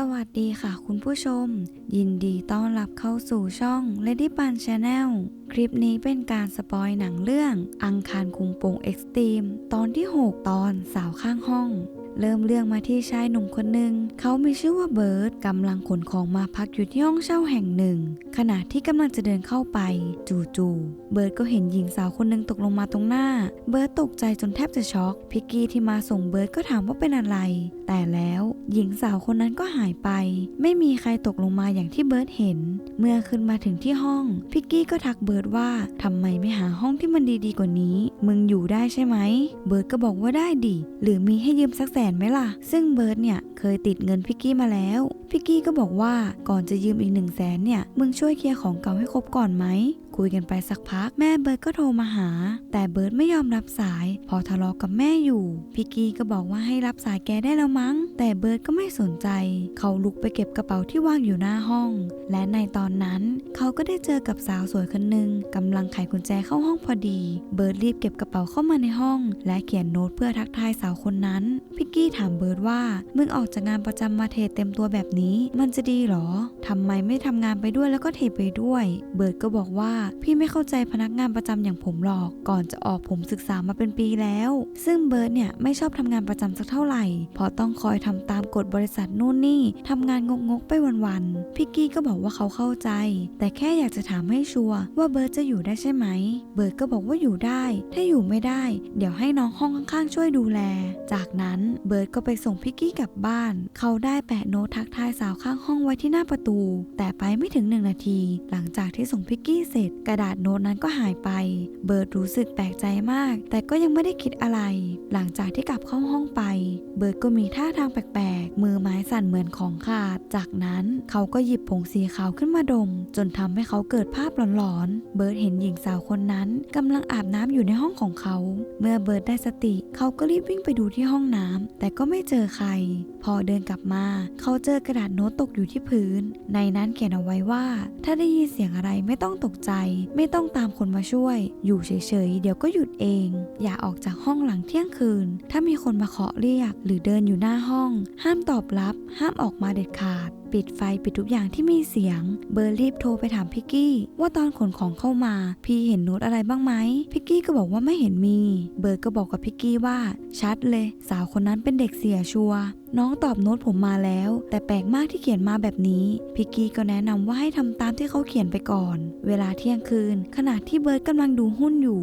สวัสดีค่ะคุณผู้ชม ยินดีต้อนรับเข้าสู่ช่อง Lady Pan Channel คลิปนี้เป็นการสปอยหนังเรื่อง อังคารคุงโปงเอ็กซ์ตรีมตอนที่ 6 ตอนสาวข้างห้อง เริ่มเรื่องมาที่ชายหนุ่มคนหนึ่ง เขามีชื่อว่าเบิร์ดกำลังขนของมาพักอยู่ที่ห้องเช่าแห่งหนึ่ง ขณะที่กำลังจะเดินเข้าไป จู่ๆเบิร์ดก็เห็นหญิงสาวคนหนึ่งตกลงมาตรงหน้า เบิร์ดตกใจจนแทบจะช็อก พิกกี้ที่มาส่งเบิร์ดก็ถามว่าเป็นอะไร แต่แล้วหญิงสาวคนนั้นก็หายไป ไม่มีใครตกลงมาอย่างที่เบิร์ดเห็น เมื่อขึ้นมาถึงที่ห้อง พิกกี้ก็ทักเบิร์ดว่าทำไมไม่หาห้องที่มันดีๆกว่านี้ มึงอยู่ได้ใช่ไหม เบิร์ดก็บอกว่าได้ดิหรือมีให้ยืมสักแสนไหมล่ะ ซึ่งเบิร์ดเนี่ยเคยติดเงินพิกกี้มาแล้ว พิกกี้ก็บอกว่าก่อนจะยืมอีกหนึ่งแสนเนี่ย มึงช่วยเคลียร์ของเก่าให้ครบก่อนไหม คุยกันไปสักพัก แม่เบิร์ดก็โทรมาหา แต่เบิร์ดไม่ยอมรับสาย พอทะเลาะกับแม่อยู่พิกกี้ก็บอกว่าให้รับสายแกได้แล้วมั้ง แต่เบิร์ดก็ไม่สนใจ เขาลุกไปเก็บกระเป๋าที่วางอยู่หน้าห้อง และในตอนนั้น เขาก็ได้เจอกับสาวสวยคนหนึ่งกำลังไขกุญแจเข้าห้องพอดี เบิร์ดรีบเก็บกระเป๋าเข้ามาในห้อง และเขียนโน้ตเพื่อทักทายสาวคนนั้นพิกกี้ถามเบิร์ดว่ามึงออกจากงานประจำมาเทเต็มตัวแบบนี้ มันจะดีหรอทำไมไม่ทำงานไปด้วยแล้วก็เทไปด้วย เบิร์ดก็บอกว่าพี่ไม่เข้าใจพนักงานประจำอย่างผมหรอก ก่อนจะออกผมศึกษามาเป็นปีแล้ว ซึ่งเบิร์ดเนี่ยไม่ชอบทำงานประจำสักเท่าไหร่ เพราะต้องคอยทำตามกฎบริษัทนู่นนี่ทำงานงกๆไปวันๆ พิกกี้ก็บอกว่าเขาเข้าใจ แต่แค่อยากจะถามให้ชัวร์ว่าเบิร์ดจะอยู่ได้ใช่ไหม เบิร์ดก็บอกว่าอยู่ได้ ถ้าอยู่ไม่ได้ เดี๋ยวให้น้องห้องข้างๆ ช่วยดูแล จากนั้นเบิร์ดก็ไปส่งพิกกี้กลับบ้าน เขาได้แปะโน้ตทักทายสาวข้างห้องไว้ที่หน้าประตู แต่ไปไม่ถึงหนึ่งนาที หลังจากที่ส่งพิกกี้เสร็จกระดาษโน้ตนั้นก็หายไป เบิร์ดรู้สึกแปลกใจมาก แต่ก็ยังไม่ได้คิดอะไร หลังจากที่กลับเข้าห้องไป เบิร์ดก็มีท่าทางแปลกๆ มือไม้สั่นเหมือนของขาด จากนั้นเขาก็หยิบผงสีขาวขึ้นมาดม จนทำให้เขาเกิดภาพหลอนๆ เบิร์ดเห็นหญิงสาวคนนั้นกำลังอาบน้ำอยู่ในห้องของเขา เมื่อเบิร์ดได้สติ เขาก็รีบวิ่งไปดูที่ห้องน้ำแต่ก็ไม่เจอใคร พอเดินกลับมา เขาเจอกระดาษโน้ตตกอยู่ที่พื้น ในนั้นเขียนเอาไว้ว่า ถ้าได้ยินเสียงอะไรไม่ต้องตกใจไม่ต้องตามคนมาช่วย อยู่เฉยๆ เดี๋ยวก็หยุดเอง อย่าออกจากห้องหลังเที่ยงคืน ถ้ามีคนมาเคาะเรียก หรือเดินอยู่หน้าห้อง ห้ามตอบรับ ห้ามออกมาเด็ดขาด ปิดไฟปิดทุกอย่างที่มีเสียง เบอร์รีบโทรไปถามพิกกี้ ว่าตอนขนของเข้ามา พี่เห็นโน้ตอะไรบ้างไหมพิกกี้ก็บอกว่าไม่เห็นมี เบิร์ก็บอกกับพิกกี้ว่าชัดเลย สาวคนนั้นเป็นเด็กเสียชัวน้องตอบโน้ตผมมาแล้ว แต่แปลกมากที่เขียนมาแบบนี้ พิกกี้ก็แนะนำว่าให้ทำตามที่เขาเขียนไปก่อน เวลาเที่ยงคืน ขณะที่เบิร์ดกำลังดูหุ้นอยู่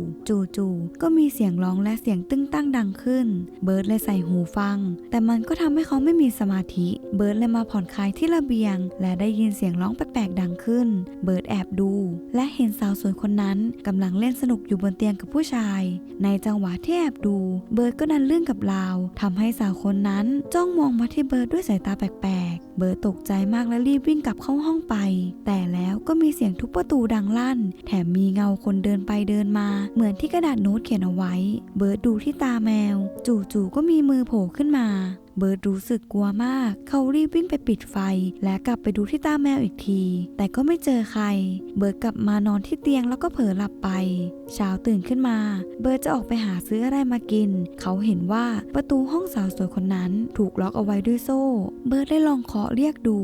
จู่ๆก็มีเสียงร้องและเสียงตึ้งตั้งดังขึ้น เบิร์ดเลยใส่หูฟัง แต่มันก็ทำให้เขาไม่มีสมาธิ เบิร์ดเลยมาผ่อนคลายที่ระเบียง และได้ยินเสียงร้องแปลกๆดังขึ้น เบิร์ดแอบดู และเห็นสาวสวยคนนั้นกำลังเล่นสนุกอยู่บนเตียงกับผู้ชาย ในจังหวะที่แอบดู เบิร์ดก็ดันเลื่อนกับราวทำให้สาวคนนั้นจ้องมองมาที่เบิร์ดด้วยสายตาแปลกๆ เบิร์ดตกใจมากและรีบวิ่งกลับเข้าห้องไป แต่แล้วก็มีเสียงทุบประตูดังลั่น แถมมีเงาคนเดินไปเดินมา เหมือนที่กระดาษโน้ตเขียนเอาไว้ เบิร์ดดูที่ตาแมว จู่ๆก็มีมือโผล่ขึ้นมา เบิร์ดรู้สึกกลัวมาก เขารีบวิ่งไปปิดไฟ และกลับไปดูที่ตาแมวอีกที แต่ก็ไม่เจอใคร เบิร์ดกลับมานอนที่เตียงแล้วก็เผลอหลับไป เช้าตื่นขึ้นมา เบิร์ดจะออกไปหาซื้ออะไรมากิน เขาเห็นว่าประตูห้องสาวสวยคนนั้นถูกล็อกเอาไว้ด้วยโซ่ เบิร์ดได้ลองเคาะเรียกดู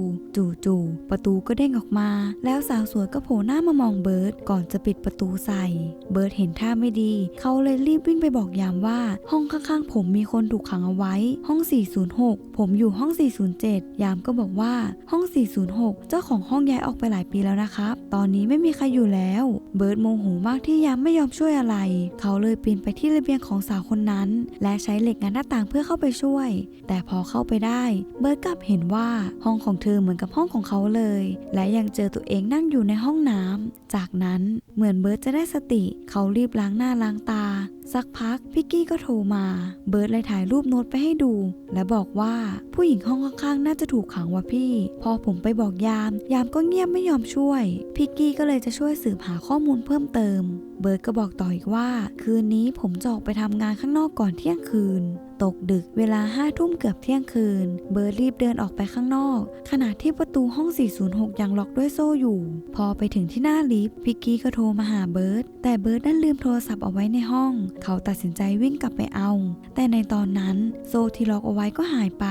จู่ๆประตูก็เด้งออกมา แล้วสาวสวยก็โผล่หน้ามามองเบิร์ดก่อนจะปิดประตูใส่ เบิร์ดเห็นท่าไม่ดี เขาเลยรีบวิ่งไปบอกยามว่า ห้องข้างๆผมมีคนถูกขังเอาไว้ ห้อง406 ผมอยู่ห้อง 407 ยามก็บอกว่าห้อง 406 เจ้าของห้องย้ายออกไปหลายปีแล้วนะครับ ตอนนี้ไม่มีใครอยู่แล้ว เบิร์ดโมโหมากที่ยามไม่ยอมช่วยอะไร เขาเลยปีนไปที่ระเบียงของสาวคนนั้น และใช้เหล็กงัดหน้าต่างเพื่อเข้าไปช่วย แต่พอเข้าไปได้ เบิร์ดกลับเห็นว่าห้องของเธอเหมือนกับห้องของเขาเลย และยังเจอตัวเองนั่งอยู่ในห้องน้ำจากนั้นเหมือนเบิร์ดจะได้สติ เขารีบล้างหน้าล้างตา สักพักพิกกี้ก็โทรมา เบิร์ดเลยถ่ายรูปโน้ตไปให้ดู และบอกว่าผู้หญิงห้องข้างๆ น่าจะถูกขังว่ะพี่ พอผมไปบอกยาม ยามก็เงียบไม่ยอมช่วย พิกกี้ก็เลยจะช่วยสืบหาข้อมูลเพิ่มเติม เบิร์ดก็บอกต่ออีกว่า คืนนี้ผมจะออกไปทำงานข้างนอกก่อนเที่ยงคืน ตกดึกเวลาห้าทุ่มเกือบเที่ยงคืน เบิร์ดรีบเดินออกไปข้างนอก ขณะที่ประตูห้อง 406 ยังล็อกด้วยโซ่อยู่ พอไปถึงที่หน้าลิฟต์พิกกี้ก็โทรมาหาเบิร์ดแต่เบิร์ดดันลืมโทรศัพท์เอาไว้ในห้อง เขาตัดสินใจวิ่งกลับไปเอา แต่ในตอนนั้นโซ่ที่ล็อกเอาไว้ก็หายไป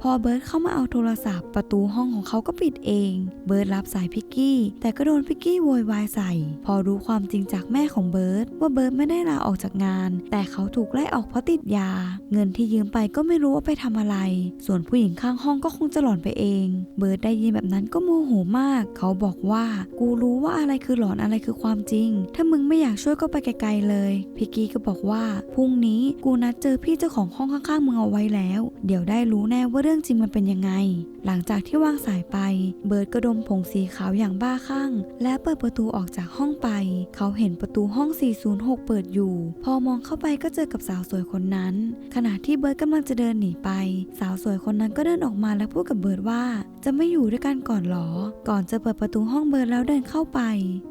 พอเบิร์ดเข้ามาเอาโทรศัพท์ ประตูห้องของเขาก็ปิดเอง เบิร์ดรับสายพิกกี้ แต่ก็โดนพิกกี้โวยวายใส่ พอรู้ความจริงจากแม่ของเบิร์ดว่าเบิร์ดไม่ได้ลาออกจากงาน แต่เขาถูกไล่ออกเพราะติดยา เงินที่ยืมไปก็ไม่รู้ว่าไปทำอะไร ส่วนผู้หญิงข้างห้องก็คงจะหลอนไปเอง เบิร์ดได้ยินแบบนั้นก็โมโหมาก เขาบอกว่ากูรู้ว่าอะไรคือหลอนอะไรคือความจริง ถ้ามึงไม่อยากช่วยก็ไปไกลๆเลยพิกกี้ก็บอกว่าพรุ่งนี้กูนัดเจอพี่เจ้าของห้องข้างๆมึงเอาไว้แล้ว เดี๋ยวได้รู้แน่ว่าเรื่องจริงมันเป็นยังไง หลังจากที่วางสายไป เบิร์ดก็ดมผงสีขาวอย่างบ้าคลั่ง และเปิดประตูออกจากห้องไป เขาเห็นประตููห้อง 406 เปิดอยู่ พอมองเข้าไปก็เจอกับสาวสวยคนนั้น ขณะที่เบิร์ดกำลังจะเดินหนีไป สาวสวยคนนั้นก็เดินออกมาและพูดกับเบิร์ดว่า จะไม่อยู่ด้วยกันก่อนหรอ ก่อนจะเปิดประตูห้องเบิร์ดแล้วเดินเข้าไป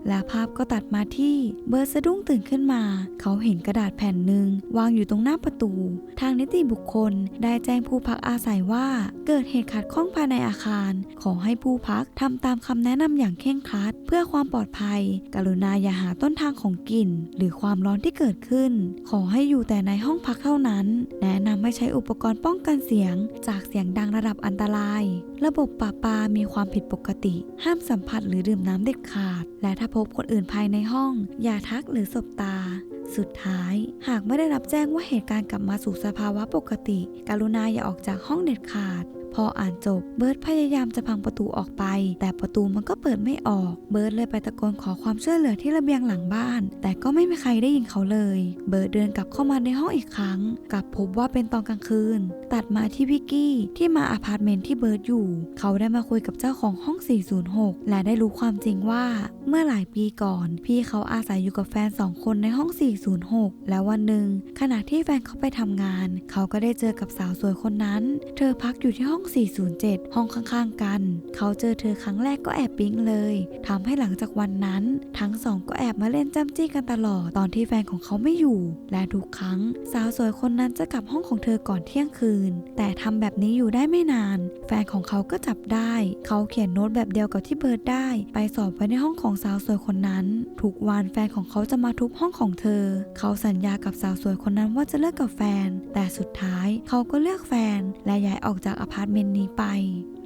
และภาพก็ตัดมาที่เบิร์ดสะดุ้งตื่นขึ้นมา เขาเห็นกระดาษแผ่นหนึ่งวางอยู่ตรงหน้าประตู ทางนิติบุคคลได้แจ้งผู้พักอาศัยว่า เกิดเหตุขัดข้องภายในอาคาร ขอให้ผู้พักทำตามคำแนะนำอย่างเคร่งครัด เพื่อความปลอดภัย กรุณาอย่าหาต้นทางของกลิ่น หรือความร้อนที่เกิดขึ้น ขอให้อยู่แต่ในห้องพักเท่านั้น แนะนำให้ใช้อุปกรณ์ป้องกันเสียง จากเสียงดังระดับอันตราย ระบบปราปามีความผิดปกติ ห้ามสัมผัสหรือดื่มน้ำเด็ดขาด และถ้าพบคนอื่นภายในห้อง อย่าทักหรือสบตาสุดท้าย หากไม่ได้รับแจ้งว่าเหตุการณ์กลับมาสู่สภาวะปกติ กรุณาอย่าออกจากห้องเด็ดขาด พออ่านจบเบิร์ดพยายามจะพังประตูออกไป แต่ประตูมันก็เปิดไม่ออก เบิร์ดเลยไปตะโกนขอความช่วยเหลือที่ระเบียงหลังบ้าน แต่ก็ไม่มีใครได้ยินเขาเลย เบิร์ดเดินกลับเข้ามาในห้องอีกครั้ง กลับพบว่าเป็นตอนกลางคืน ตัดมาที่พิกกี้ที่มาอาพาร์ตเมนต์ที่เบิร์ดอยู่ เขาได้มาคุยกับเจ้าของห้อง 406 และได้รู้ความจริงว่า เมื่อหลายปีก่อน พี่เขาอาศัยอยู่กับแฟนสองคนในห้อง 406 แล้ววันหนึ่งขณะที่แฟนเขาไปทำงาน เขาก็ได้เจอกับสาวสวยคนนั้น เธอพักอยู่ที่ห้ององ 407 ห้องข้างๆกัน เขาเจอเธอครั้งแรกก็แอบปิ๊งเลยทำให้หลังจากวันนั้น ทั้งสองก็แอบมาเล่นจ้ำจี้กันตลอดตอนที่แฟนของเขาไม่อยู่ และทุกครั้ง สาวสวยคนนั้นจะกลับห้องของเธอก่อนเที่ยงคืน แต่ทำแบบนี้อยู่ได้ไม่นาน แฟนของเขาก็จับได้ เขาเขียนโน้ตแบบเดียวกับที่เบิร์ดได้ ไปสอบไว้ในห้องของสาวสวยคนนั้น ทุกวันแฟนของเขาจะมาทุบห้องของเธอ เขาสัญญากับสาวสวยคนนั้นว่าจะเลิกกับแฟน แต่สุดท้ายเขาก็เลือกแฟนและย้ายออกจากอพาร์ตเมนต์นี้ไป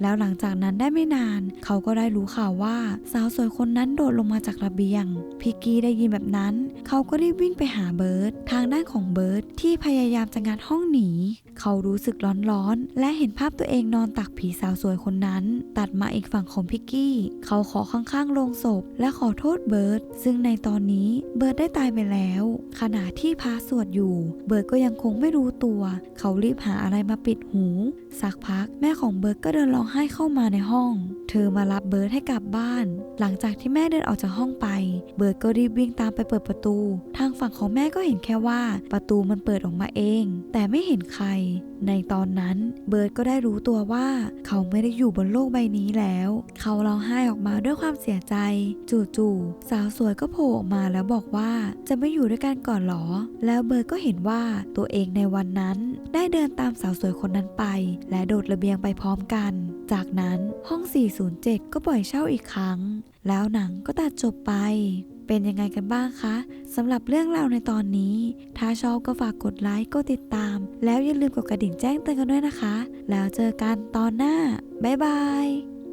แล้วหลังจากนั้นได้ไม่นาน เขาก็ได้รู้ข่าวว่าสาวสวยคนนั้นโดดลงมาจากระเบียง พิกกี้ได้ยินแบบนั้น เขาก็รีบวิ่งไปหาเบิร์ดทางด้านของเบิร์ดที่พยายามจะงัดห้องหนี เขารู้สึกร้อนๆและเห็นภาพตัวเองนอนตักผีสาวสวยคนนั้น ตัดมาอีกฝั่งของพิกกี้ เขาขอข้างๆโลงศพ และขอโทษเบิร์ดซึ่งในตอนนี้เบิร์ดได้ตายไปแล้ว ขณะที่พาสวดอยู่ เบิร์ดก็ยังคงไม่รู้ตัว เขารีบหาอะไรมาปิดหู สักพักแม่ของเบิร์ดก็เดินร้องไห้เข้ามาในห้อง เธอมารับเบิร์ดให้กลับบ้าน หลังจากที่แม่เดินออกจากห้องไป เบิร์ดก็รีบวิ่งตามไปเปิดประตู ทางฝั่งของแม่ก็เห็นแค่ว่าประตูมันเปิดออกมาเอง แต่ไม่เห็นใคร ในตอนนั้นเบิร์ดก็ได้รู้ตัวว่าเขาไม่ได้อยู่บนโลกใบนี้แล้ว เขาร้องไห้ออกมาด้วยความเสียใจ จู่ๆสาวสวยก็โผล่ออกมาแล้วบอกว่าจะไม่อยู่ด้วยกันก่อนหรอ แล้วเบิร์ดก็เห็นว่าตัวเองในวันนั้น ได้เดินตามสาวสวยคนนั้นไป และโดดระเบียงไปพร้อมกัน จากนั้นห้อง 407 ก็ปล่อยเช่าอีกครั้ง แล้วหนังก็ตัดจบไป เป็นยังไงกันบ้างคะสำหรับเรื่องราวในตอนนี้ ถ้าชอบก็ฝากกดไลค์กดติดตาม แล้วอย่าลืมกดกระดิ่งแจ้งเตือนกันด้วยนะคะ แล้วเจอกันตอนหน้า บ๊ายบาย